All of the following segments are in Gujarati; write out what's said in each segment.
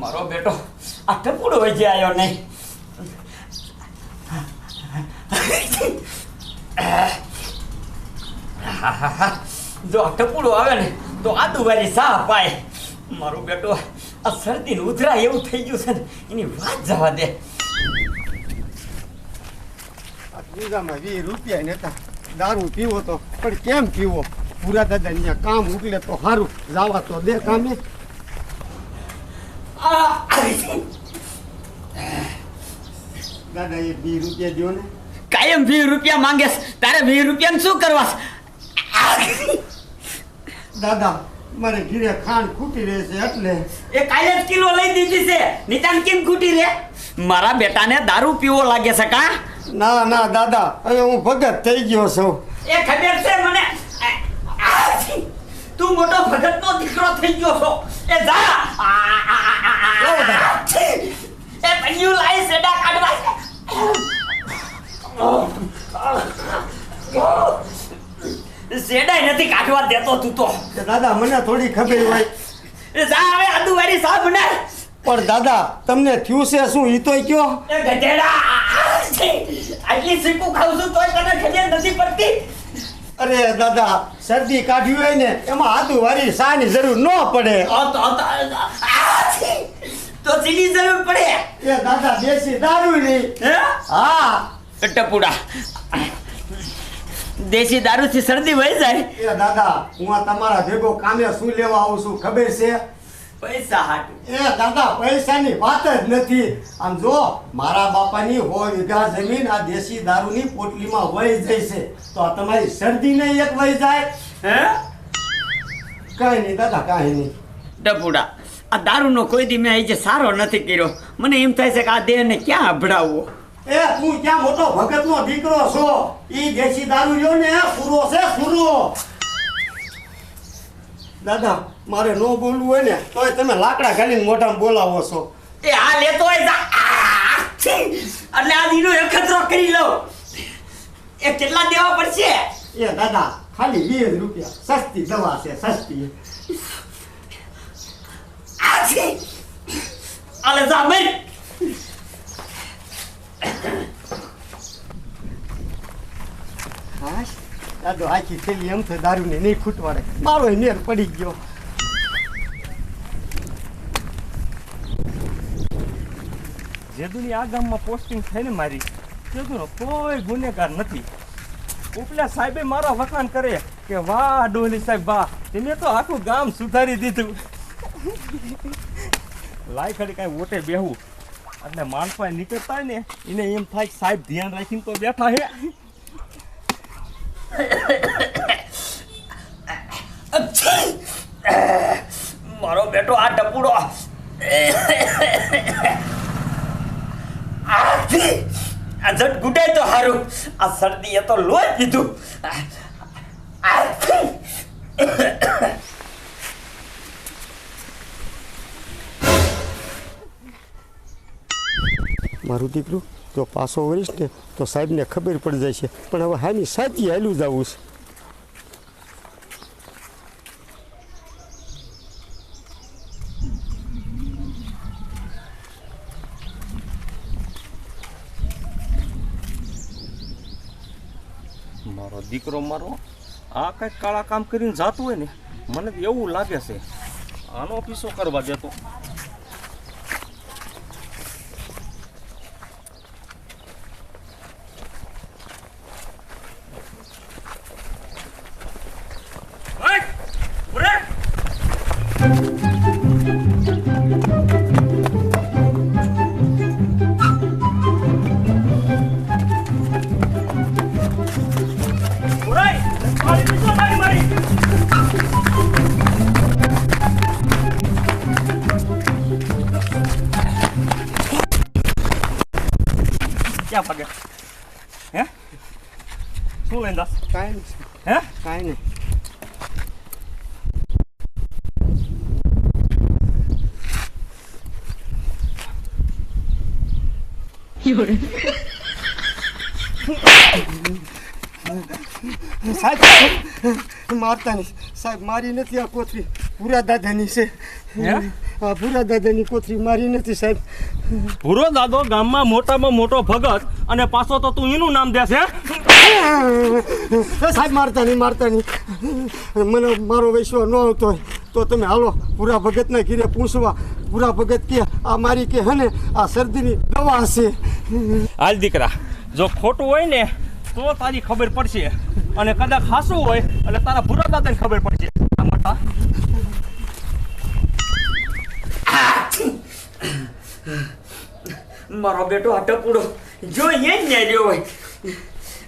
મારો બેટો, આ ટપુડો વજે આવ્યો નહીં. જો આ ટપુડો આવે ને, તો આદુવારી સાહ પાય. મારો બેટો, આ શરદી ઉધરા એવું થઈ ગયું છે ને, એની વાત જવા દે. આ પૂજામાં વીસ રૂપિયા નતા. દારૂ પીવો તો પણ કેમ પીવો? પૂરા દાદા અહીંયા કામ ઉકલે તો સારું જવા તો દે કામે. દાદા એ વીસ રૂપિયા દો ને. કાયમ વીસ રૂપિયા માંગે. તારે વીસ રૂપિયા શું કરવા દાદા મારે ઘીરે ખાંડ ખૂટી રહે છે એટલે. એ કાલે જ કિલો લઈ દીધી છે. નિતાન કેમ ખૂટી રે મારા બેટાને દારૂ પીવો લાગે છે કા? ના ના દાદા હવે હું ભગત થઈ ગયો છું. એ ખબર છે મને? તું મોટો ભગતનો દીકરો થઈ ગયો છો. એ જા. દાદા. એ પન્યું લાઈ સેડા કાઢવા. સેડાય નથી કાઢવા દેતો તું તો. દાદા મને થોડી ખબર હોય. એ જા હવે આદુવારી સાહેબ ને. પણ દાદા તમને થયું છે શું? ઈ તો કયો. એ ગધેડા આટલી સીકું ખાઉં છું તોય તને ખબર નથી પડતી. અરે દાદા શરદી કાઢ્યું હોય ને એમાં આદુ વારી સાની જરૂર ન પડે. તો જરૂર પડે. એ દાદા દેશી દારૂ નહીં હે? હા. ટપુડા. દેશી દારૂથી શરદી વહી જાય. એ દાદા હું આ તમારા ભેગો કામે શું લેવા આવું છું ખબર છે? પૈસા હાટું. એ દાદા પૈસાની વાત જ નથી. આમ જો મારા બાપાની હો વીઘા જમીન આ દેશી દારૂની પોટલીમાં વહી જાય તો આ તમારી શરદી એક વહી જાય? હે? કાંઈ નહીં દાદા કાંઈ નહીં. ટપુડા આ દારૂનો કોઈ દી મેં જે સારો નથી કર્યો. મને એમ થાય છે કે આ દેહને ક્યાં અભડાવવો? એ તું ક્યાં મોટો ભગતનો દીકરો છો? ઈ દેશી દારૂ રહ્યો ને પૂરો છે પૂરો દાદા મારે ન બોલવું હોય ને તોય તમે લાકડા ઘાલીને મોઢામાં બોલાવો છો. એ આ લેતો હોય! એટલે આ દીનો એકત્રો કરી લો. એ કેટલા દેવા પડશે? એ દાદા ખાલી વીસ રૂપિયા. સસ્તી દવા છે સસ્તી. આ છે. અલે જા મેં દાદો આખી થેલી એમ તો દારૂની નહીં ખૂટવાડે. મારો નેર પડી ગયો. જેદુની આ ગામમાં પોસ્ટિંગ થઈને મારી જેદુનો કોઈ ગુનેગાર નથી. ઉપલા સાહેબે મારા વખાણ કરે કે, વાહ ડોલી સાહેબ, વાહ તમે તો આખું ગામ સુધારી દીધું. લાય ખડી કાંઈ ઓટે બેહવું એટલે માણસ નીકળતા ને, એને એમ થાય સાહેબ ધ્યાન રાખીને તો બેઠા હે મારો બેટો આ ટપુડો. આ જટ ગુડાય તો હારું. આ શરદી એ તો લોહી દીધું મારું દીકરું જો પાછો વળીશ ને તો સાહેબને ખબર પડી જાય છે. પણ હવે હાની સાચી હાલું જવું છે. મારો દીકરો મારો, આ કંઈક કાળા કામ કરીને જાતું હોય ને, મને એવું લાગે છે. આનો પીસો કરવા દેતો. ક્યાં ભાગે? હે? શું લઈને દાસ કાંઈ નહીં. હે? કાંઈ નહીં. સાહેબ મારતા નહીં. સાહેબ મારી નથી આ કોથળી. પૂરા દાદાની છે. હે? આ ભૂરા દાદાની કોથળી મારી નથી સાહેબ. ભૂરો દાદો ગામમાં મોટામાં મોટો ભગત અને પાછો તો તું એનું નામ દેશે સાહેબ મારતા નહીં મારતા નહીં. મને મારો વૈશ્વ ન આવતો તો તમે હાલો પૂરા ભગતના ઘીરે પૂછવા. પૂરા ભગત કે આ મારી કે હે ને? આ શરદીની દવા હશે. હાલ દીકરા જો ખોટું હોય ને તો તારી ખબર પડશે. અને કદાચ હાસું હોય એટલે તારા ભૂરા દાદાને ખબર પડશે. આ મોટા મારો બેટો આ ટપુડો જો અહીંયા જ ન્યા રહ્યો હોય.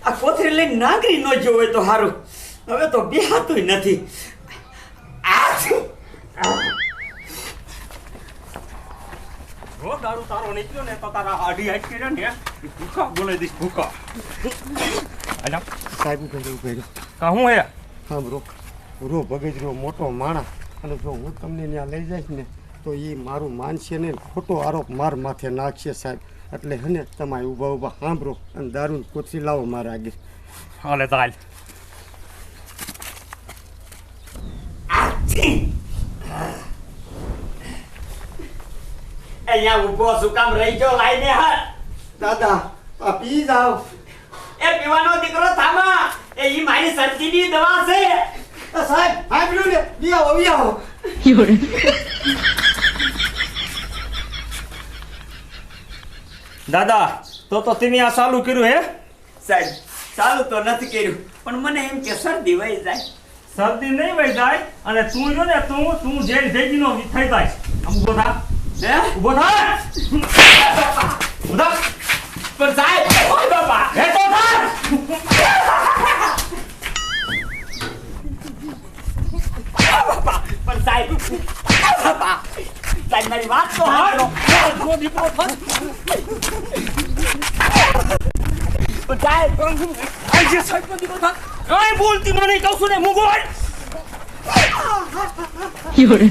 આ કોથરી લઈને નાગરી ન જોવે તો સારું હવે તો બેહાતું નથી. દારૂ તારો નીકળ્યો ને તો તારા આડી હાઈટ કર્યા ને ભૂખા બોલાવી દઈશ ભૂખા. અલા સાહેબ ઉભે રહ્યો ઉભે કા હું હે? હા રો રો રહ્યો મોટો માણા. અને જો હું તમને ત્યાં લઈ જઈશ ને તો એ મારું માનશે ને ખોટો આરોપ માર માથે નાખશે સાહેબ. એટલે હને તમારે ઊભા ઊભા સાંભળો અને દારૂ કોથરી લાવો મારા આગળ. હાલે તાલ અહીંયા ઊભો શું કામ રહી ગયો લાઈને હા દાદા આ પી જાઓ. એ પીવાનો દીકરો થામા. એ ઈ મારી શરદીની દવા છે. આ સાહેબ સાંભળ્યું ને? બી આવો બી આવો. દાદા તો તો તમે આ ચાલુ કર્યું હે? સાહેબ ચાલુ તો નથી કર્યું પણ મને એમ કે શરદી વહી જાય. શરદી નહીં વહી જાય અને તું જો ને તું તું જેલ ભેગી નો થઈ જાય. આમ ઊભો થા. હે? ઊભો થા. ઊભો પણ સાહેબ ઓય બાપા. હે તો થા. પણ સાહેબ બાપા. સાહેબ મારી વાત તો હા. નો દીકરો બોલતી મને કહું છું ને મુગો 有人，